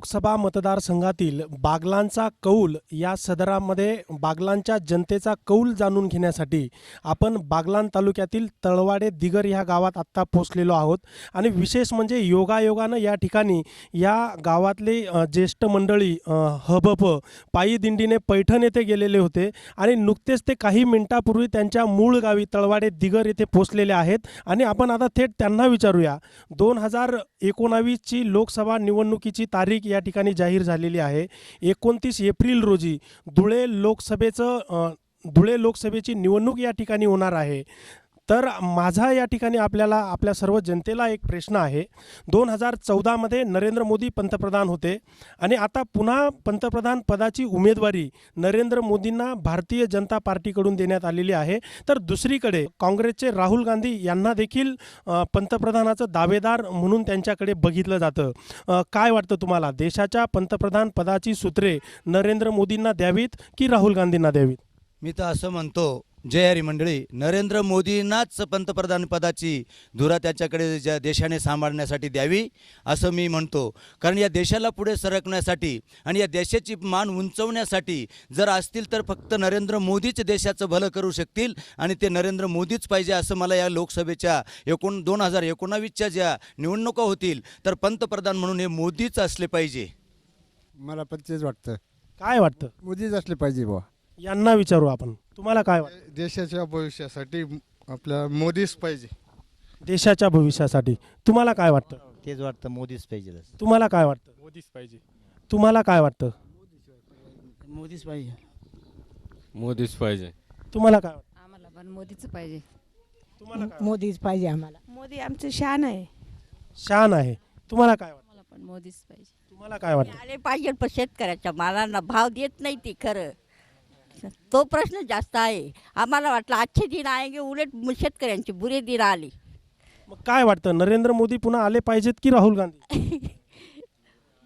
लोकसभा मतदारसंघातील बागलांचा कौल या सदरामध्ये बागलांच्या जनतेचा कौल जाणून घेण्यासाठी आपण बागलान तालुक्यातील तळवाडे दिगर ह्या गावात आत्ता पोचलेलो आहोत. आणि विशेष म्हणजे योगायोगानं या ठिकाणी या गावातले ज्येष्ठ मंडळी हबप पायी दिंडीने पैठण येथे गेलेले होते आणि नुकतेच ते काही मिनिटापूर्वी त्यांच्या मूळ गावी तळवाडे दिगर येथे पोचलेले आहेत. आणि आपण आता थेट त्यांना विचारूया. दोन हजार एकोणावीसची लोकसभा निवडणुकीची तारीख या ठिकाणी जाहीर झालेली आहे. एकोणतीस एप्रिल रोजी धुळे लोकसभेचं धुळे लोकसभेची निवडणूक या ठिकाणी होणार आहे. तर माझा या ठिकाणी आपल्याला आपल्या सर्व जनतेला एक प्रश्न आहे. दोन हजार चौदामध्ये नरेंद्र मोदी पंतप्रधान होते आणि आता पुन्हा पंतप्रधान पदाची उमेदवारी नरेंद्र मोदींना भारतीय जनता पार्टीकडून देण्यात आलेली आहे. तर दुसरीकडे काँग्रेसचे राहुल गांधी यांना देखील पंतप्रधानाचं दावेदार म्हणून त्यांच्याकडे बघितलं जातं. काय वाटतं तुम्हाला? देशाच्या पंतप्रधान पदाची सूत्रे नरेंद्र मोदींना द्यावीत की राहुल गांधींना द्यावीत? मी तर असं म्हणतो जय हरी मंडळी. नरेंद्र मोदींनाच पंतप्रधान पदाची धुरा त्याच्याकडे ज्या देशाने सांभाळण्यासाठी द्यावी असं मी म्हणतो. कारण या देशाला पुढे सरकण्यासाठी आणि या देशाची मान उंचवण्यासाठी जर असतील तर फक्त नरेंद्र मोदीच देशाचं भलं करू शकतील आणि ते नरेंद्र मोदीच पाहिजे असं मला या लोकसभेच्या एकोण दोन हजार एकोणावीसच्या ज्या निवडणुका होतील तर पंतप्रधान म्हणून हे मोदीच असले पाहिजे. मला पण तेच वाटतं. काय वाटतं? मोदीच असले पाहिजे बुवा. यांना विचारू आपण. तुम्हाला काय वाटतं? देशाच्या भविष्यासाठी आपल्या मोदीच पाहिजे. देशाच्या भविष्यासाठी. तुम्हाला काय वाटतं? तेच वाटतं मोदीच पाहिजे तुम्हाला काय वाटतं? मोदीच पाहिजे. तुम्हाला काय वाटतं? मोदीच पाहिजे. मोदीच पाहिजे. तुम्हाला काय वाटतं? आम्हाला पण मोदीच पाहिजे. तुम्हाला काय मोदीच पाहिजे आम्हाला. मोदी आमचं शान आहे. वाटतं? शान आहे. तुम्हाला काय वाटतं? मला पण मोदीच पाहिजे. तुम्हाला काय वाटतं? आले पाहिजे पण शेतकऱ्याच्या मालांना भाव देत नाही ती खरं. तो प्रश्न जास्त आहे. आम्हाला वाटलं आजचे दिन आहे उलट शेतकऱ्यांची बुरे दिन आले. मग काय वाटतं? नरेंद्र मोदी पुन्हा आले पाहिजेत की राहुल गांधी?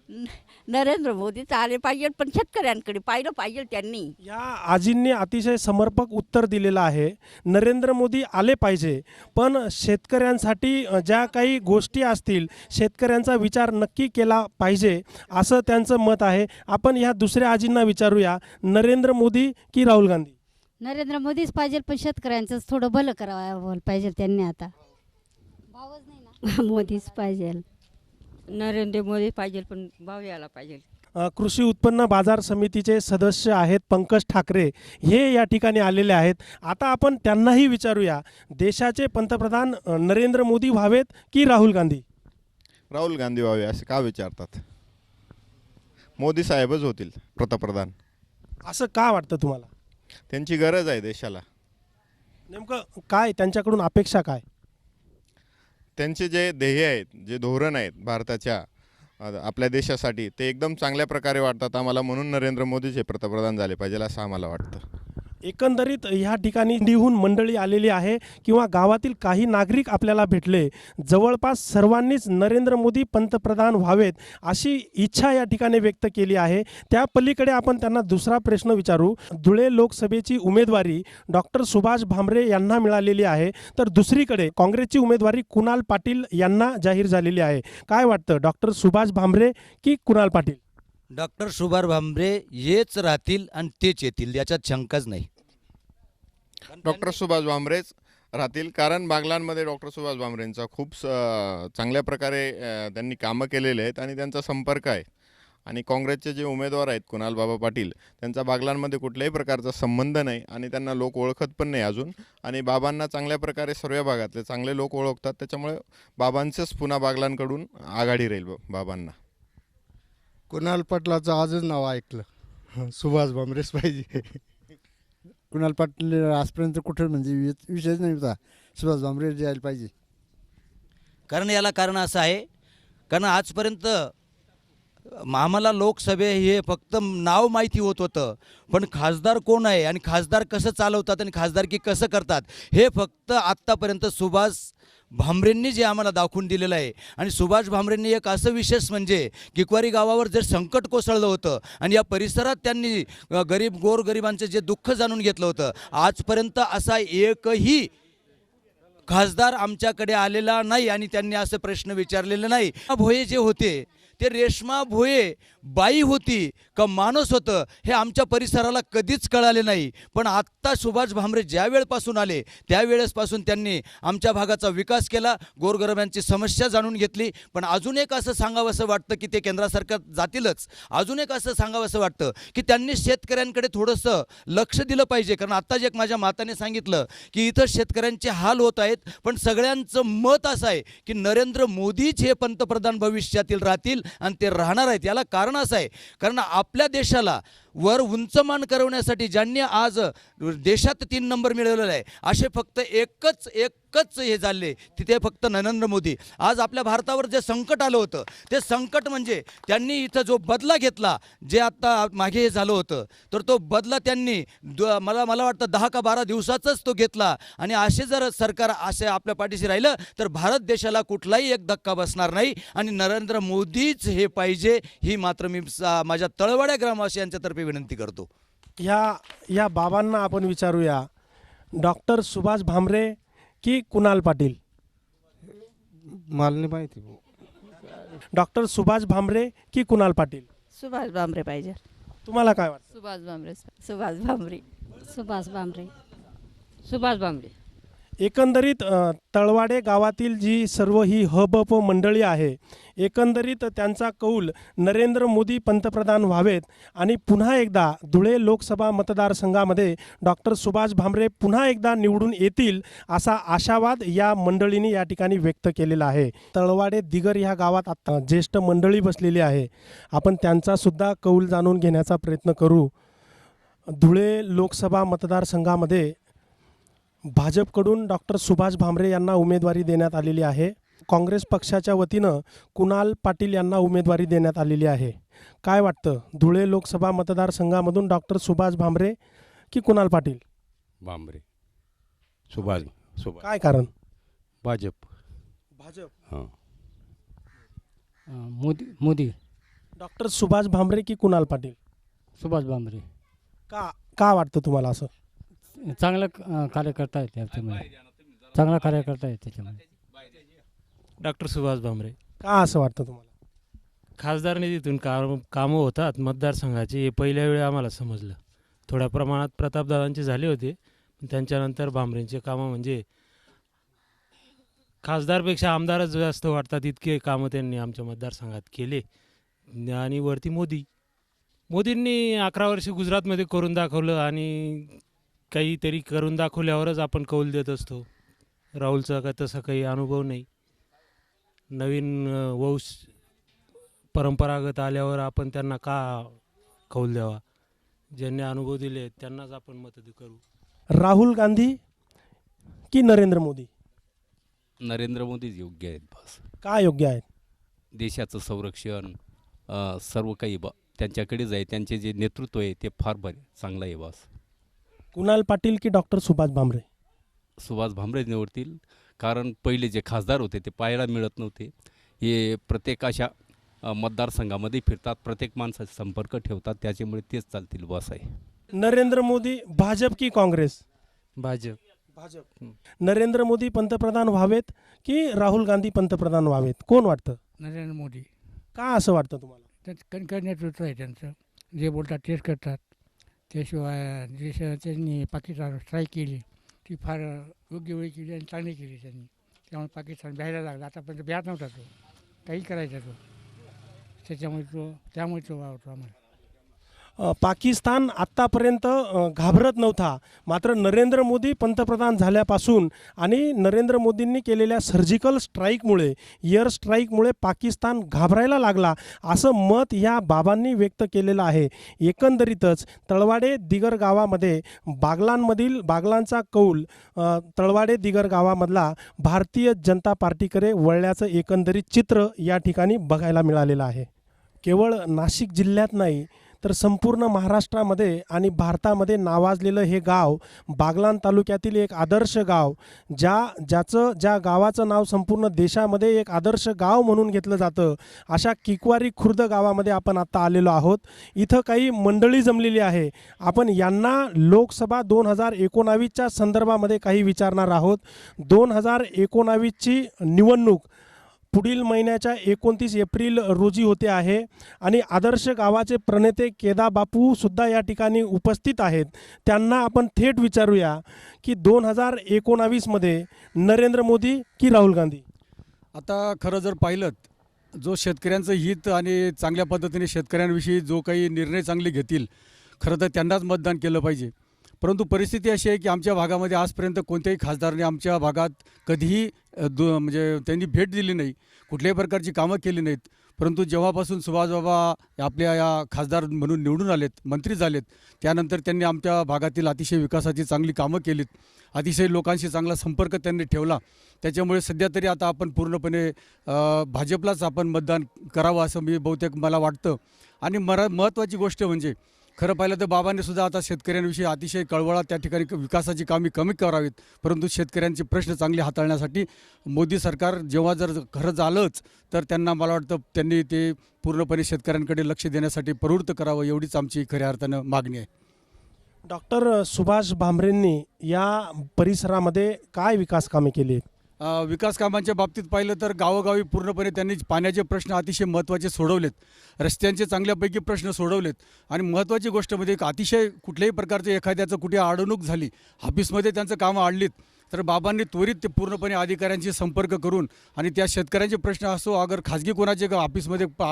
नरेंद्र मोदीच आले पाहिजे पण शेतकऱ्यांकडे पाहिलं पाहिजे त्यांनी. या आजींनी अतिशय समर्पक उत्तर दिलेलं आहे. नरेंद्र मोदी आले पाहिजे पण शेतकऱ्यांसाठी ज्या काही गोष्टी असतील शेतकऱ्यांचा विचार नक्की केला पाहिजे असं त्यांचं मत आहे. आपण ह्या दुसऱ्या आजींना विचारूया. नरेंद्र मोदी की राहुल गांधी? नरेंद्र मोदीच पाहिजे पण शेतकऱ्यांचं थोडं भलं करावं पाहिजे त्यांनी आता. भावच नाही ना मोदीच पाहिजे. नरेंद्र मोदी पाहिजे पण भाव यायला पाहिजे. अ, कृषी उत्पन्न बाजार समितीचे सदस्य आहेत पंकज ठाकरे. हे या ठिकाणी आलेले आहेत. आता आपण त्यांनाही विचारूया. देशाचे पंतप्रधान अ, नरेंद्र मोदी व्हावेत की राहुल गांधी? राहुल गांधी व्हावे असे का विचारतात? मोदी साहेबच होतील पंतप्रधान. असं का वाटतं तुम्हाला? त्यांची गरज आहे देशाला. नेमकं काय? त्यांच्याकडून अपेक्षा काय? त्यांचे जे ध्येय आहेत जे धोरण आहेत भारताच्या आपल्या देशासाठी ते एकदम चांगल्या प्रकारे वाटतात आम्हाला म्हणून नरेंद्र मोदीचे पंतप्रधान झाले पाहिजे असं आम्हाला वाटतं. एकंदरीत ह्या ठिकाणी निहून मंडळी आलेली आहे किंवा गावातील काही नागरिक आपल्याला भेटले. जवळपास सर्वांनीच नरेंद्र मोदी पंतप्रधान व्हावेत अशी इच्छा या ठिकाणी व्यक्त केली आहे. त्या पलीकडे आपण त्यांना दुसरा प्रश्न विचारू. धुळे लोकसभेची उमेदवारी डॉक्टर सुभाष भामरे यांना मिळालेली आहे. तर दुसरीकडे काँग्रेसची उमेदवारी कुणाल पाटील यांना जाहीर झालेली आहे. काय वाटतं? डॉक्टर सुभाष भामरे की कुणाल पाटील? डॉक्टर सुभाष भामरे हेच राहतील आणि तेच येतील. याच्यात शंकाच नाही. डॉक्टर सुभाष भामरेच राहतील. कारण बागलांमध्ये डॉक्टर सुभाष भामरेंचा खूप स चांगल्या प्रकारे त्यांनी कामं केलेले आहेत आणि त्यांचा संपर्क आहे. आणि काँग्रेसचे जे उमेदवार आहेत कुणाल बाबा पाटील त्यांचा बागलांमध्ये कुठल्याही प्रकारचा संबंध नाही आणि त्यांना लोक ओळखत पण नाही अजून. आणि बाबांना चांगल्या प्रकारे सर्व भागातले चांगले लोक ओळखतात. त्याच्यामुळे बाबांचंच पुन्हा बागलांकडून आघाडी राहील ब- बाबांना. कुणाल पाटलाचं आजच नाव ऐकलं. सुभाष भामरेच पाहिजे. कुणाल पाटील आजपर्यंत कुठं म्हणजे वि- विषयच नाही होता. सुभाष भामरे जायला पाहिजे. कारण याला कारण असं आहे कारण आजपर्यंत आम्हाला लोकसभे हे फक्त नाव माहिती होत होतं. पण खासदार कोण आहे आणि खासदार कसं चालवतात आणि खासदारकी कसं करतात हे फक्त आत्तापर्यंत सुभाष भांबरेंनी जे आम्हाला दाखवून दिलेलं आहे. आणि सुभाष भांबरेंनी एक असं विशेष म्हणजे किकवारी गावावर जर संकट कोसळलं होतं आणि या परिसरात त्यांनी गरीब गोरगरिबांचं जे दुःख जाणून घेतलं होतं आजपर्यंत असा एकही खासदार आमच्याकडे आलेला नाही आणि त्यांनी असं प्रश्न विचारलेला नाही. भोये जे होते ते रेश्मा भोये बाई होती का माणूस होतं हे आमच्या परिसराला कधीच कळाले नाही. पण आत्ता सुभाष भामरे ज्या वेळपासून आले त्यावेळेसपासून त्यांनी आमच्या भागाचा विकास केला गोरगरब्यांची समस्या जाणून घेतली. पण अजून एक असं सांगावंसं वाटतं की ते केंद्र सरकार जातीलच. अजून एक असं सांगावंसं वाटतं की त्यांनी शेतकऱ्यांकडे थोडंसं लक्ष दिलं पाहिजे. कारण आत्ता जे माझ्या माताने सांगितलं की इथं शेतकऱ्यांचे हाल होत आहेत पण सगळ्यांचं मत असं आहे की नरेंद्र मोदीच हे पंतप्रधान भविष्यातील राहतील आणि ते राहणार आहेत. याला कारण असं आहे कारण आपल्या देशाला वर उंचमान करवण्यासाठी ज्यांनी आज देशात तीन नंबर मिळवलेला आहे असे फक्त एकच एकच हे झाले. तिथे फक्त नरेंद्र मोदी. आज आपल्या भारतावर जे संकट आलं होतं ते संकट म्हणजे त्यांनी इथं जो बदला घेतला जे आत्ता मागे हे झालं होतं तर तो बदला त्यांनी द- मला मला वाटतं दहा का बारा दिवसाचाच तो घेतला. आणि असे जर सरकार असे आपल्या पाठीशी राहिलं तर भारत देशाला कुठलाही एक धक्का बसणार नाही. आणि नरेंद्र मोदीच हे पाहिजे ही मात्र मी माझ्या तळवाड्या ग्रामवासियांच्यातर्फे विनंती करतो. ह्या या बाबांना आपण विचारूया. डॉक्टर सुभाष भामरे की कुणाल पाटील? मला नाही माहिती. भाऊ. डॉक्टर सुभाष भामरे की कुणाल पाटील? सुभाष भामरे पाहिजे. तुम्हाला काय वाटतं? सुभाष भामरे सुभाष भामरे. सुभाष बांबरे सुभाष भामरे. एकंदरीत तळवाडे गावातील जी सर्व ही हबप मंडळी आहे एकंदरीत त्यांचा कौल नरेंद्र मोदी पंतप्रधान व्हावेत आणि पुन्हा एकदा धुळे लोकसभा मतदारसंघामध्ये डॉक्टर सुभाष भामरे पुन्हा एकदा निवडून येतील असा आशावाद या मंडळीने या ठिकाणी व्यक्त केलेला आहे. तळवाडे दिगर ह्या गावात आता ज्येष्ठ मंडळी बसलेली आहे. आपण त्यांचासुद्धा कौल जाणून घेण्याचा प्रयत्न करू. धुळे लोकसभा मतदारसंघामध्ये भाजपकडून डॉक्टर सुभाष भामरे यांना उमेदवारी देण्यात आलेली आहे. काँग्रेस पक्षाच्या वतीनं कुणाल पाटील यांना उमेदवारी देण्यात आलेली आहे. काय वाटतं? धुळे लोकसभा मतदारसंघामधून डॉक्टर सुभाष भामरे की कुणाल पाटील? बांबरे सुभाष सुभाष. काय कारण? भाजप. भाजप. हां. मोदी मोदी. डॉक्टर सुभाष भामरे की कुणाल पाटील? सुभाष बांबरे का का वाटतं तुम्हाला असं? चांगलं कार्य करता येते त्याच्यामध्ये चांगला कार्य करता येते त्याच्यामध्ये. डॉक्टर सुभाष भामरे. का असं वाटतं तुम्हाला? खासदार निधीतून काम कामं होतात मतदारसंघाची. हे पहिल्या वेळी आम्हाला समजलं. थोड्या प्रमाणात प्रतापदादांचे झाले होते. पण त्यांच्यानंतर भामरेंचे कामं म्हणजे खासदारपेक्षा आमदारच जास्त वाटतात इतके कामं त्यांनी आमच्या मतदारसंघात केले. आणि वरती मोदी. मोदींनी अकरा वर्ष गुजरातमध्ये करून दाखवलं आणि काहीतरी करून दाखवल्यावरच आपण कौल देत असतो. राहुलचा का तसा काही अनुभव नाही. नवीन वंश परंपरागत आल्यावर आपण त्यांना का कौल द्यावा? ज्यांनी अनुभव दिले त्यांनाच आपण मत करू. राहुल गांधी की नरेंद्र मोदी? नरेंद्र मोदीच योग्य आहेत बस. का योग्य आहेत? देशाचं संरक्षण सर्व काही बा त्यांच्याकडेच आहे. त्यांचे जे नेतृत्व आहे ते फार बरे चांगलं आहे बस. कुणाल पाटील की डॉक्टर सुभाष भामरे? सुभाष भामरे निवडतील. कारण पहिले जे खासदार होते ते पाहायला मिळत नव्हते. हे प्रत्येक अशा मतदारसंघामध्ये फिरतात प्रत्येक माणसाचा संपर्क ठेवतात त्याच्यामुळे तेच चालतील बस आहे. नरेंद्र मोदी भाजप की काँग्रेस? भाजप. भाजप. नरेंद्र मोदी पंतप्रधान व्हावेत की राहुल गांधी पंतप्रधान व्हावेत? कोण वाटतं? नरेंद्र मोदी. का असं वाटतं तुम्हाला? त्यांचं कणकर नेतृत्व आहे त्यांचं. जे बोलतात तेच करतात. त्याशिवाय देश त्यांनी पाकिस्तान स्ट्राईक केली ती फार योग्य वेळी केली आणि चांगली केली त्यांनी. त्यामुळे पाकिस्तान भ्यायला लागला. आतापर्यंत भ्यात नव्हता तो. काही करायचा तो. त्याच्यामुळे तो त्यामुळे तो आवडतो आम्हाला. पाकिस्तान आत्तापर्यंत घाबरत नव्हता. मात्र नरेंद्र मोदी पंतप्रधान झाल्यापासून आणि नरेंद्र मोदींनी केलेल्या सर्जिकल स्ट्राईकमुळे एअर स्ट्राईकमुळे पाकिस्तान घाबरायला लागला असं मत या बाबांनी व्यक्त केलेलं आहे. एकंदरीतच तळवाडे दिगर गावामध्ये बागलांमधील बागलांचा कौल तळवाडे दिगर गावामधला भारतीय जनता पार्टीकडे वळल्याचं एकंदरीत चित्र या ठिकाणी बघायला मिळालेलं आहे. केवळ नाशिक जिल्ह्यात नाही तर संपूर्ण महाराष्ट्रामध्ये आणि भारतामध्ये नावाजलेलं हे गाव बागलान तालुक्यातील एक आदर्श गाव ज्या ज्याचं ज्या गावाचं नाव संपूर्ण देशामध्ये एक आदर्श गाव म्हणून घेतलं जातं अशा किकवारी खुर्द गावामध्ये आपण आत्ता आलेलो आहोत. इथं काही मंडळी जमलेली आहे. आपण यांना लोकसभा दोन हजार एकोणावीसच्या संदर्भामध्ये काही विचारणार आहोत. दोन हजार एकोणावीसची निवडणूक पुढील महिन्याच्या एकोणतीस एप्रिल रोजी होते आहे. आणि आदर्श गावाचे प्रणेते केदा सुद्धा या ठिकाणी उपस्थित आहेत. त्यांना आपण थेट विचारूया की दोन हजार एकोणावीसमध्ये नरेंद्र मोदी की राहुल गांधी? आता खरं जर पाहिलं जो शेतकऱ्यांचं हित आणि चांगल्या पद्धतीने शेतकऱ्यांविषयी जो काही निर्णय चांगले घेतील खरं तर त्यांनाच मतदान केलं पाहिजे. परंतु परिस्थिती अशी आहे की आमच्या भागामध्ये आजपर्यंत कोणत्याही खासदाराने आमच्या भागात कधीही दो म्हणजे त्यांनी भेट दिली नाही. कुठल्याही प्रकारची कामं केली नाहीत. परंतु जेव्हापासून सुभाषबाबा आपल्या या खासदार म्हणून निवडून आलेत मंत्री झालेत त्यानंतर त्यांनी आमच्या भागातील अतिशय विकासाची चांगली कामं केलीत. अतिशय लोकांशी चांगला संपर्क त्यांनी ठेवला. त्याच्यामुळे सध्या तरी आता आपण पूर्णपणे भाजपलाच आपण मतदान करावं असं मी बहुतेक मला वाटतं. आणि मरा महत्त्वाची गोष्ट म्हणजे खरं पाहिलं तर बाबांनी सुद्धा आता शेतकऱ्यांविषयी अतिशय कळवळा त्या ठिकाणी विकासाची कामे कमी करावीत. परंतु शेतकऱ्यांचे प्रश्न चांगले हाताळण्यासाठी मोदी सरकार जेव्हा जर खरं झालंच तर त्यांना मला वाटतं त्यांनी ते पूर्णपणे शेतकऱ्यांकडे लक्ष देण्यासाठी प्रवृत्त करावं एवढीच आमची खऱ्या अर्थानं मागणी आहे. डॉक्टर सुभाष भांबरेंनी या परिसरामध्ये काय विकास कामे केली आहेत? विकास कामांच्या बाबतीत पाहिलं तर गावोगावी पूर्णपणे त्यांनी पाण्याचे प्रश्न अतिशय महत्त्वाचे सोडवलेत. रस्त्यांचे चांगल्यापैकी प्रश्न सोडवलेत. आणि महत्त्वाची गोष्ट म्हणजे एक अतिशय कुठल्याही प्रकारचे एखाद्याचं कुठे अडवणूक झाली ऑफिसमध्ये त्यांचं कामं आडलीत तर बाबांनी त्वरित ते पूर्णपणे अधिकाऱ्यांशी संपर्क करून आणि त्या शेतकऱ्यांचे प्रश्न असो अगर खाजगी कोणाचे ऑफिसमध्ये प-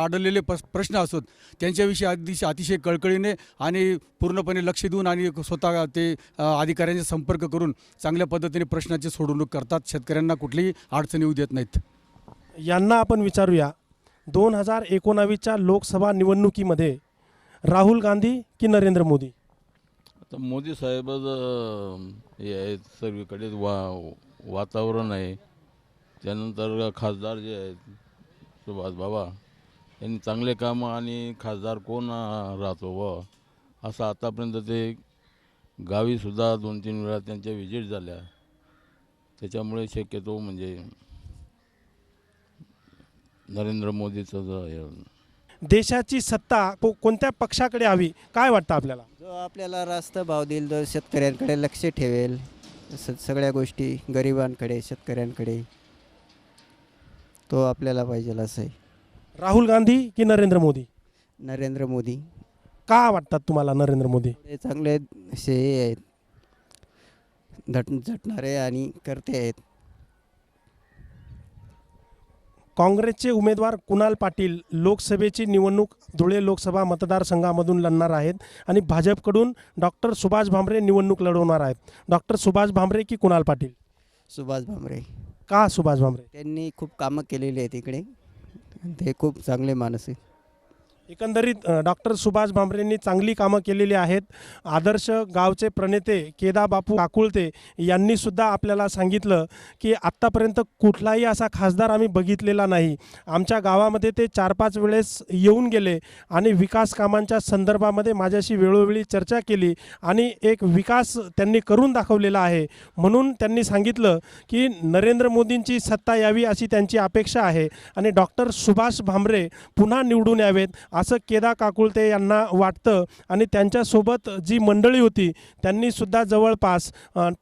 प प्रश्न असोत त्यांच्याविषयी अतिशय अतिशय कळकळीने आणि पूर्णपणे लक्ष देऊन आणि स्वतः ते अधिकाऱ्यांशी संपर्क करून चांगल्या पद्धतीने प्रश्नाची सोडवणूक करतात. शेतकऱ्यांना कुठलीही अडचण येऊ देत नाहीत. यांना आपण विचारूया दोन हजार एकोणावीसच्या लोकसभा निवडणुकीमध्ये राहुल गांधी की नरेंद्र मोदी? तर मोदी साहेबच हे आहेत सर्वीकडे वा वातावरण आहे. त्यानंतर खासदार जे आहेत सुभाष बाबा त्यांनी चांगले कामं आणि खासदार कोण राहतो व असं आतापर्यंत ते गावीसुद्धा दोन तीन वेळा त्यांच्या व्हिजिट झाल्या. त्याच्यामुळे शक्यतो म्हणजे नरेंद्र मोदीचं देशाची सत्ता को कोणत्या पक्षाकडे हवी? काय वाटतं आपल्याला? आपल्याला रास्त भाव देईल जो शेतकऱ्यांकडे लक्ष ठेवेल. स सगळ्या गोष्टी गरिबांकडे शेतकऱ्यांकडे. तो आपल्याला पाहिजे असं आहे राहुल गांधी की नरेंद्र मोदी? नरेंद्र मोदी. का वाटतात तुम्हाला नरेंद्र मोदी? हे चांगले असे हे आहेत. झट झटणारे आणि करते आहेत. काँग्रेसचे उमेदवार कुणाल पाटील लोकसभेची निवडणूक धुळे लोकसभा मतदारसंघामधून लढणार आहेत आणि भाजपकडून डॉक्टर सुभाष भामरे निवडणूक लढवणार आहेत. डॉक्टर सुभाष भामरे की कुणाल पाटील? सुभाष भामरे. का सुभाष भामरे? त्यांनी खूप कामं केलेली आहेत इकडे. ते खूप चांगले माणूस आहेत. एकंदरीत डॉक्टर सुभाष भांबरेंनी चांगली कामं केलेली आहेत. आदर्श गावचे प्रणेते केदा बापू काकुळते यांनीसुद्धा आपल्याला सांगितलं की आत्तापर्यंत कुठलाही असा खासदार आम्ही बघितलेला नाही. आमच्या गावामध्ये ते चार पाच वेळेस येऊन गेले आणि विकास कामांच्या संदर्भामध्ये माझ्याशी वेळोवेळी चर्चा केली आणि एक विकास त्यांनी करून दाखवलेला आहे. म्हणून त्यांनी सांगितलं की नरेंद्र मोदींची सत्ता यावी अशी त्यांची अपेक्षा आहे आणि डॉक्टर सुभाष भांबरे पुन्हा निवडून यावेत. असं केदा काकुळते यांना वाटतं. आणि त्यांच्यासोबत जी मंडळी होती त्यांनी सुद्धा जवळपास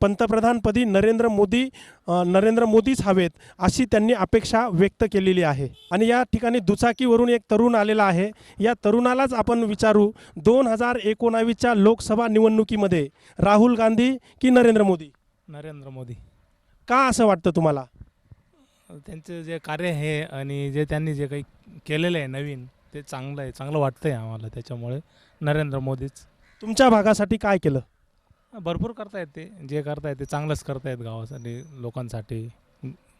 पंतप्रधानपदी नरेंद्र मोदी नरेंद्र मोदीच हवेत अशी त्यांनी अपेक्षा व्यक्त केलेली आहे. आणि या ठिकाणी दुचाकीवरून एक तरुण आलेला आहे. या तरुणालाच आपण विचारू दोन हजार एकोणावीसच्या लोकसभा निवडणुकीमध्ये राहुल गांधी की नरेंद्र मोदी? नरेंद्र मोदी. का असं वाटतं तुम्हाला? त्यांचं जे कार्य आहे आणि जे त्यांनी जे काही केलेलं आहे नवीन ते चांगलं आहे चांगलं वाटतं आहे आम्हाला त्याच्यामुळे नरेंद्र मोदीच. तुमच्या भागासाठी काय केलं? भरपूर करतायत ते जे करतायत ते चांगलंच करतायत गावासाठी लोकांसाठी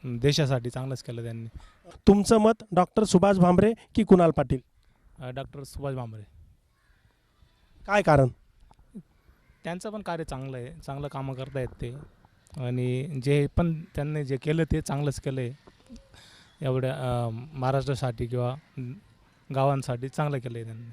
देशासाठी चांगलंच केलं त्यांनी. तुमचं मत डॉक्टर सुभाष भामरे की कुणाल पाटील? डॉक्टर सुभाष भामरे. काय कारण? त्यांचं पण कार्य चांगलं आहे चांगलं कामं करतायत ते. आणि जे पण त्यांनी जे केलं ते चांगलंच केलं आहे एवढ्या महाराष्ट्रासाठी किंवा गावांसाठी चांगलं केलं आहे त्यांनी.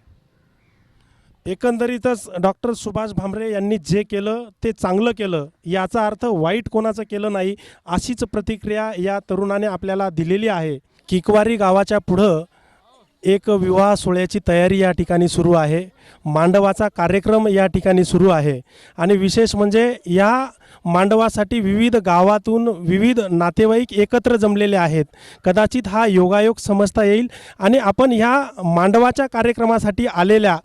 एकंदरीतच डॉक्टर सुभाष भामरे यांनी जे केलं ते चांगलं केलं. याचा अर्थ वाईट कोणाचं केलं नाही अशीच प्रतिक्रिया या तरुणाने आपल्याला दिलेली आहे. किकवारी गावाच्या पुढं एक विवाह सोहळ्याची तयारी या ठिकाणी सुरू आहे. मांडवाचा कार्यक्रम या ठिकाणी सुरू आहे. आणि विशेष म्हणजे या मांडवासाठी विविध गावातून विविध नातेवाईक एकत्र जमलेले आहेत. कदाचित हा योगायोग समजता येईल आणि आपण ह्या मांडवाच्या कार्यक्रमासाठी आलेल्या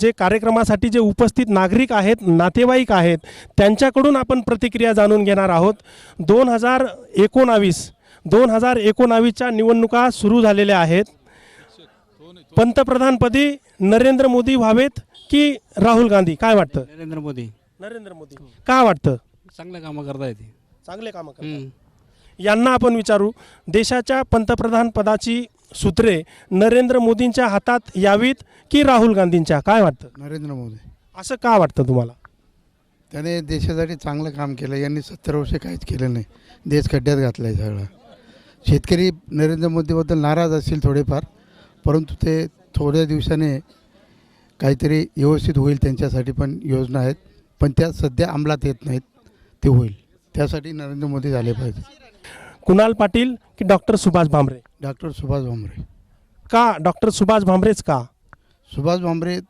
जे कार्यक्रमासाठी जे उपस्थित नागरिक आहेत नातेवाईक आहेत त्यांच्याकडून आपण प्रतिक्रिया जाणून घेणार आहोत. दोन हजार एकोणावीस दोन हजार एकोणावीसच्या निवडणुका सुरू झालेल्या आहेत. पंतप्रधानपदी नरेंद्र मोदी व्हावेत की राहुल गांधी? काय वाटतं? नरेंद्र मोदी. नरेंद्र मोदी. का वाटतं? चांगलं कामं करता येते चांगले कामं करतात. यांना आपण विचारू देशाच्या पंतप्रधान पदाची सूत्रे नरेंद्र मोदींच्या हातात यावीत की राहुल गांधींच्या? काय वाटतं? नरेंद्र मोदी. असं का वाटतं तुम्हाला? त्याने देशासाठी चांगलं काम केलं. यांनी सत्तर वर्ष काहीच केलं नाही. देश खड्ड्यात घातला आहे सगळा. शेतकरी नरेंद्र मोदीबद्दल नाराज असतील थोडेफार परंतु ते थोड्या दिवसाने काहीतरी व्यवस्थित होईल त्यांच्यासाठी पण योजना आहेत. पण त्या सध्या अंमलात येत नाहीत ते होईल. त्यासाठी नरेंद्र मोदी झाले पाहिजे. कुणाल पाटील की डॉक्टर सुभाष भामरे? डॉक्टर सुभाष भामरे. का? डॉक्टर सुभाष भामरेच का? सुभाष भामरे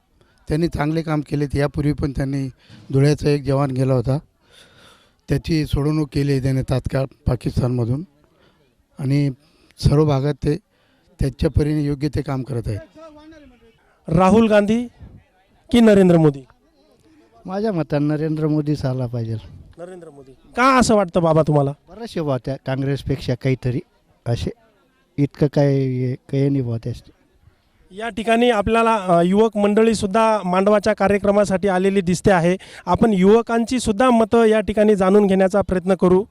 त्यांनी चांगले काम केलेत. यापूर्वी पण त्यांनी धुळ्याचा एक जवान गेला होता. त्याची सोडवणूक केली त्याने तात्काळ पाकिस्तानमधून. आणि सर्व भागात ते त्याच्या परीने योग्य ते काम करत आहेत. राहुल गांधी की नरेंद्र मोदी? माझ्या मतानं नरेंद्र मोदीच आला पाहिजे. नरेंद्र मोदी. का असं वाटतं बाबा तुम्हाला? बरेचसे बुवा त्या काँग्रेसपेक्षा काहीतरी असे. इतकं काय हे- काही नाही बुवा त्यास या ठिकाणी आपल्याला अ, युवक मंडळी सुद्धा मांडवाच्या कार्यक्रमासाठी आलेली दिसते आहे. आपण युवकांची सुद्धा मतं या ठिकाणी जाणून घेण्याचा प्रयत्न करू.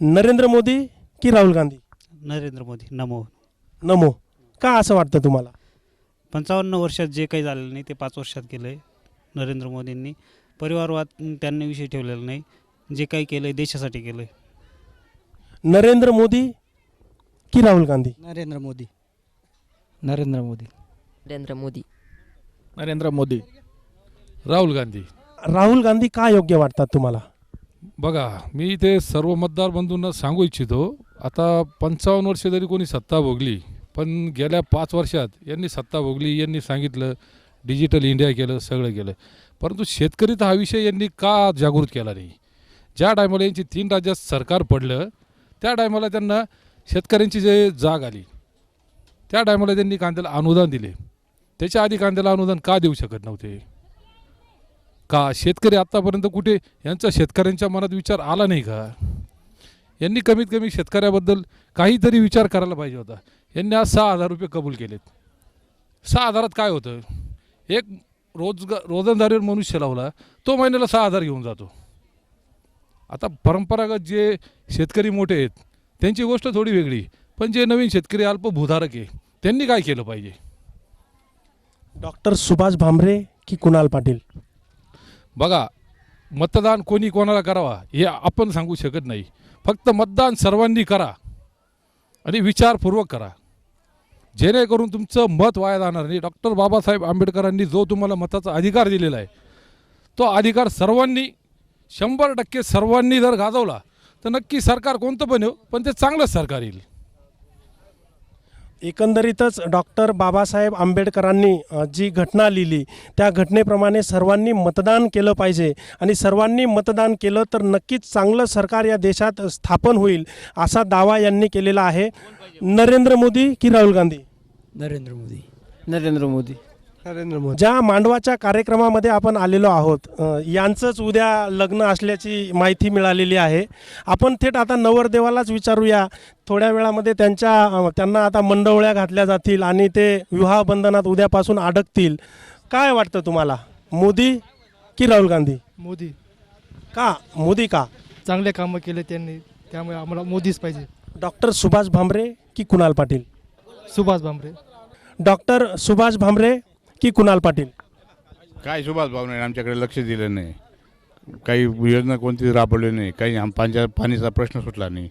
नरेंद्र मोदी की राहुल गांधी? नरेंद्र मोदी. नमो. नमो. का असं वाटतं तुम्हाला? पंचावन्न वर्षात जे काही झालेलं नाही ते पाच वर्षात केलं आहे नरेंद्र मोदींनी. परिवारवाद त्यांनी विषय ठेवलेला नाही. जे काही केलं आहे देशासाठी केलं आहे नरेंद्र मोदी की राहुल गांधी? नरेंद्र मोदी. नरेंद्र मोदी. नरेंद्र मोदी. नरेंद्र मोदी. राहुल गांधी. राहुल गांधी का योग्य वाटतात तुम्हाला? बघा मी ते सर्व मतदार बंधूंना सांगू इच्छितो आता पंचावन्न वर्ष जरी कोणी सत्ता भोगली पण गेल्या पाच वर्षात यांनी सत्ता भोगली यांनी सांगितलं डिजिटल इंडिया केलं सगळं केलं. परंतु शेतकरी तर हा विषय यांनी का जागृत केला नाही? ज्या टायमाला यांची तीन राज्यात सरकार पडलं त्या टायमाला त्यांना शेतकऱ्यांची जे जाग आली त्या टायमाला त्यांनी कांद्याला अनुदान दिले. त्याच्या आधी कांद्याला अनुदान का देऊ शकत नव्हते? का शेतकरी आत्तापर्यंत कुठे यांचा शेतकऱ्यांच्या मनात विचार आला नाही का? यांनी कमीत कमी शेतकऱ्याबद्दल काहीतरी विचार करायला पाहिजे होता. यांनी आज सहा हजार रुपये कबूल केलेत. सहा हजारात काय होतं? एक रोजगार रोजंदारीवर मनुष्य लावला तो महिन्याला सहा हजार घेऊन जातो. आता परंपरागत जे शेतकरी मोठे आहेत त्यांची गोष्ट थोडी वेगळी. पण जे नवीन शेतकरी अल्पभूधारक आहे त्यांनी काय केलं पाहिजे? डॉक्टर सुभाष भामरे की कुणाल पाटील? बघा मतदान कोणी कोणाला करावा हे आपण सांगू शकत नाही. फक्त मतदान सर्वांनी करा आणि विचारपूर्वक करा. जेणेकरून तुमचं मत वाया जाणार नाही. डॉक्टर बाबासाहेब आंबेडकरांनी जो तुम्हाला मताचा अधिकार दिलेला आहे तो अधिकार सर्वांनी शंभर टक्के सर्वांनी जर गाजवला तर नक्की सरकार कोणतं पण येऊ पण ते चांगलंच सरकार येईल. एकंदरीतच डॉक्टर बाबासाहेब आंबेडकरांनी जी घटना लिहिली त्या घटनेप्रमाणे सर्वांनी मतदान केलं पाहिजे. आणि सर्वांनी मतदान केलं तर नक्कीच चांगलं सरकार या देशात स्थापन होईल असा दावा यांनी केलेला आहे. नरेंद्र मोदी की राहुल गांधी? नरेंद्र मोदी. नरेंद्र मोदी. नरेंद्र मोदी. ज्या मांडवाच्या कार्यक्रमामध्ये आपण आलेलो आहोत अ, यांचंच उद्या लग्न असल्याची माहिती मिळालेली आहे. आपण थेट आता नवरदेवालाच विचारूया. थोड्या वेळामध्ये त्यांच्या अ, त्यांना आता मंडवळ्या घातल्या जातील आणि ते विवाह बंधनात उद्यापासून अडकतील. काय वाटतं तुम्हाला? मोदी की राहुल गांधी? मोदी. का? मोदी का? चांगले कामं केले त्यांनी त्यामुळे आम्हाला मोदीच पाहिजे. डॉक्टर सुभाष भामरे की कुणाल पाटील? सुभाष भामरे. डॉक्टर सुभाष भामरे की कुणाल पाटील? काय सुभाष भावने आमच्याकडे लक्ष दिलं नाही. काही योजना कोणती राबवली नाही काही आम पाण्याचा पाणीचा प्रश्न सुटला नाही.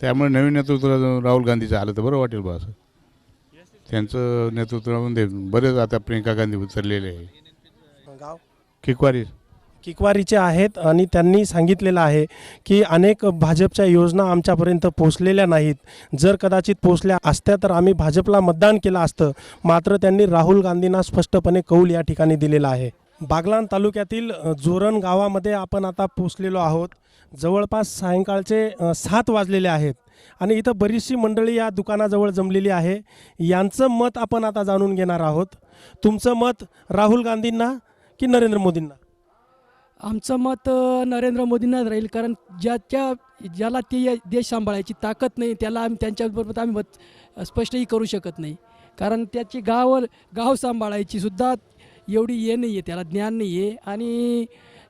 त्यामुळे नवीन नेतृत्व राहुल गांधीचं आलं तर बरं वाटेल बा असं. त्यांचं नेतृत्वामध्ये बरेच आता प्रियंका गांधी उतरलेले आहे. गाव? किकवारी. किकवारीचे आहेत आणि त्यांनी सांगितलेलं आहे की अनेक भाजपच्या योजना आमच्यापर्यंत पोचलेल्या नाहीत. जर कदाचित पोचल्या असत्या तर आम्ही भाजपला मतदान केलं असतं. मात्र त्यांनी राहुल गांधींना स्पष्टपणे कौल या ठिकाणी दिलेला आहे. बागलान तालुक्यातील जोरण गावामध्ये आपण आता पोचलेलो आहोत. जवळपास सायंकाळचे सात वाजलेले आहेत आणि इथं बरीचशी मंडळी या दुकानाजवळ जमलेली आहे. यांचं मत आपण आता जाणून घेणार आहोत. तुमचं मत राहुल गांधींना की नरेंद्र मोदींना? आमचं मत नरेंद्र मोदींनाच राहील. कारण ज्याच्या ज्याला ते देश सांभाळायची ताकद नाही त्याला आम्ही त्यांच्याबरोबर आम्ही मत स्पष्टही करू शकत नाही. कारण त्याची गाव गाव सांभाळायची सुद्धा एवढी हे नाही आहे त्याला ज्ञान नाही आहे आणि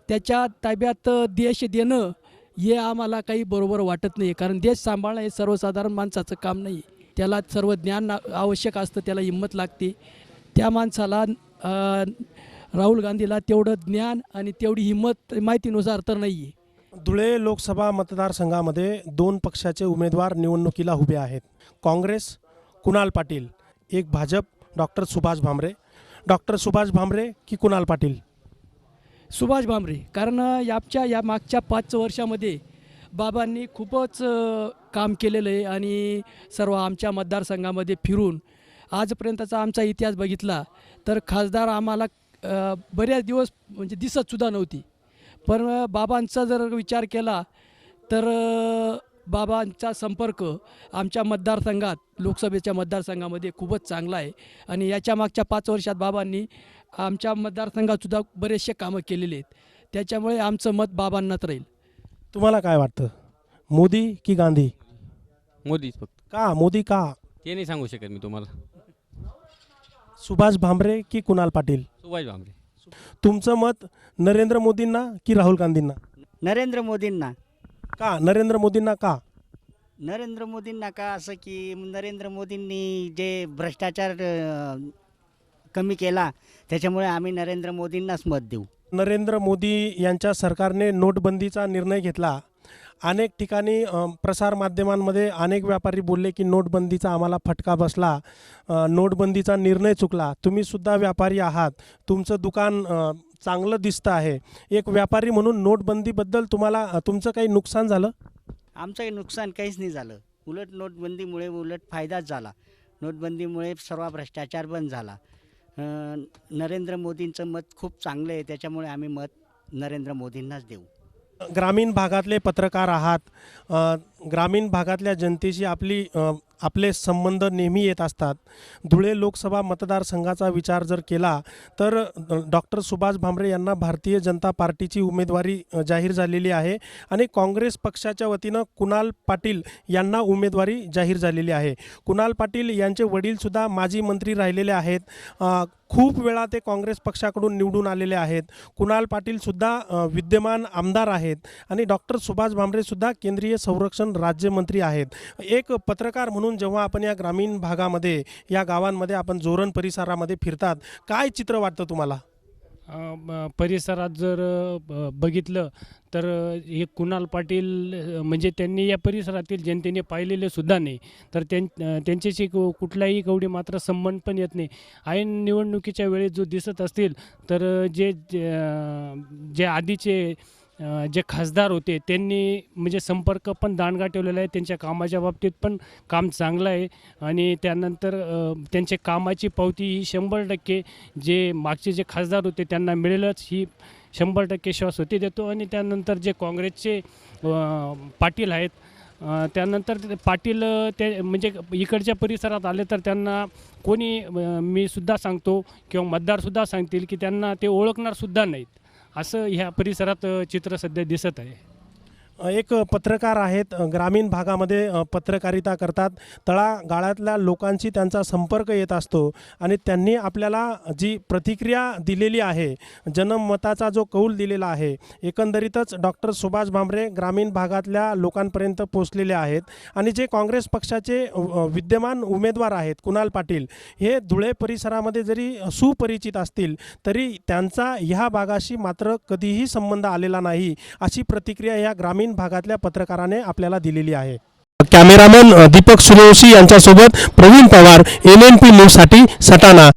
त्याच्या ताब्यात देश देणं हे आम्हाला काही बरोबर वाटत नाही कारण देश सांभाळणं हे सर्वसाधारण माणसाचं काम नाही त्याला सर्व ज्ञान आवश्यक असतं त्याला हिंमत लागते. त्या माणसाला राहुल गांधीला तेवढं ज्ञान आणि तेवढी हिंमत माहितीनुसार तर नाही आहे धुळे लोकसभा मतदारसंघामध्ये दोन पक्षाचे उमेदवार निवडणुकीला उभे आहेत. काँग्रेस कुणाल पाटील? एक भाजप डॉक्टर सुभाष भामरे. डॉक्टर सुभाष भामरे की कुणाल पाटील? सुभाष भामरे. कारण याच्या या मागच्या पाच वर्षामध्ये बाबांनी खूपच अ, काम केलेलं आहे आणि सर्व आमच्या मतदारसंघामध्ये फिरून आजपर्यंतचा आमचा इतिहास बघितला तर खासदार आम्हाला बऱ्याच दिवस म्हणजे दिसतसुद्धा नव्हती. पण बाबांचा जर विचार केला तर बाबांचा संपर्क आमच्या मतदारसंघात लोकसभेच्या मतदारसंघामध्ये खूपच चांगला आहे. आणि याच्या मागच्या पाच वर्षात बाबांनी आमच्या मतदारसंघातसुद्धा बरेचसे कामं केलेले आहेत. त्याच्यामुळे आमचं मत बाबांनाच राहील. तुम्हाला काय वाटतं? मोदी की गांधी? मोदीच फक्त. का? मोदी का? ते नाही सांगू शकत मी तुम्हाला. सुभाष भामरे की कुणाल पाटील? सुभाष भामरे तुमचं मत नरेंद्र मोदींना की राहुल गांधींना? नरेंद्र मोदींना. का? नरेंद्र मोदींना का? नरेंद्र मोदींना का असं की नरेंद्र मोदींनी जे भ्रष्टाचार अ, कमी केला त्याच्यामुळे आम्ही नरेंद्र मोदींनाच मत देऊ. नरेंद्र मोदी यांच्या सरकारने नोटबंदीचा निर्णय घेतला. अनेक ठिकाणी प्रसारमाध्यमांमध्ये अनेक व्यापारी बोलले की नोटबंदीचा आम्हाला फटका बसला नोटबंदीचा निर्णय चुकला. तुम्हीसुद्धा व्यापारी आहात. तुमचं दुकान चांगलं दिसतं आहे. एक व्यापारी म्हणून नोटबंदीबद्दल तुम्हाला तुमचं काही नुकसान झालं? आमचं काही नुकसान काहीच नाही झालं. उलट नोटबंदीमुळे उलट फायदाच झाला. नोटबंदीमुळे सर्व भ्रष्टाचार बंद झाला. नरेंद्र मोदींचं मत खूप चांगलं आहे. त्याच्यामुळे आम्ही मत नरेंद्र मोदींनाच देऊ. ग्रामीण भागातले पत्रकार आहात ग्रामीण भागातल्या जनतेशी आपली आपले संबंध नेहमी येत असतात. धुळे लोकसभा मतदारसंघाचा विचार जर केला तर डॉक्टर सुभाष भामरे यांना भारतीय जनता पार्टीची उमेदवारी जाहीर झालेली आहे आणि काँग्रेस पक्षाच्या वतीनं कुणाल पाटील यांना उमेदवारी जाहीर झालेली आहे. कुणाल पाटील यांचे वडीलसुद्धा माजी मंत्री राहिलेले आहेत. खूप वेळा ते काँग्रेस पक्षाकडून निवडून आलेले आहेत. कुणाल पाटीलसुद्धा विद्यमान आमदार आहेत आणि डॉक्टर सुभाष भामरेसुद्धा केंद्रीय संरक्षण राज्यमंत्री आहेत. एक पत्रकार म्हणून जेव्हा आपण या ग्रामीण भागामध्ये या गावांमध्ये आपण जोरण परिसरामध्ये फिरतात काय चित्र वाटतं तुम्हाला? परिसरात जर ब- बघितलं तर हे कुणाल पाटील म्हणजे त्यांनी या परिसरातील जनतेने पाहिलेले सुद्धा नाही. तर त्यां त्यांच्याशी कुठलाही कवडी मात्र संबंध पण येत नाही. ऐन निवडणुकीच्या वेळेस जो दिसत असतील तर जे जे जे आधीचे जे खासदार होते त्यांनी म्हणजे संपर्क पण दांडगा ठेवलेला आहे त्यांच्या कामाच्या बाबतीत पण काम चांगलं आहे आणि त्यानंतर त्यांचे त्यांच्या कामाची पावती ही शंभर टक्के जे मागचे जे खासदार होते त्यांना मिळेलच ही शंभर टक्के श्वास होते देतो आणि त्यानंतर जे काँग्रेसचे पाटील आहेत त्यानंतर पाटील ते म्हणजे इकडच्या परिसरात आले तर त्यांना कोणी मी सुद्धा सांगतो किंवा मतदारसुद्धा सांगतील की त्यांना ते ओळखणारसुद्धा नाहीत. असं ह्या परिसरात चित्र सध्या दिसत आहे. एक पत्रकार आहेत ग्रामीण भागामध्ये पत्रकारिता करतात. तळागाळातल्या लोकांशी त्यांचा संपर्क येत असतो आणि त्यांनी आपल्याला जी प्रतिक्रिया दिलेली आहे जनमताचा जो कौल दिलेला आहे एकंदरीतच डॉक्टर सुभाष भामरे ग्रामीण भागातल्या लोकांपर्यंत पोचलेले आहेत आणि जे काँग्रेस पक्षाचे विद्यमान उमेदवार आहेत कुणाल पाटील हे धुळे परिसरामध्ये जरी सुपरिचित असतील तरी त्यांचा ह्या भागाशी मात्र कधीही संबंध आलेला नाही अशी प्रतिक्रिया या ग्रामीण भागातल्या पत्रकाराने आपल्याला दिलेली आहे. कॅमेरामॅन दीपक सूर्यवंशी यांच्यासोबत Praveen Pawar N N P न्यूजसाठी सटाणा.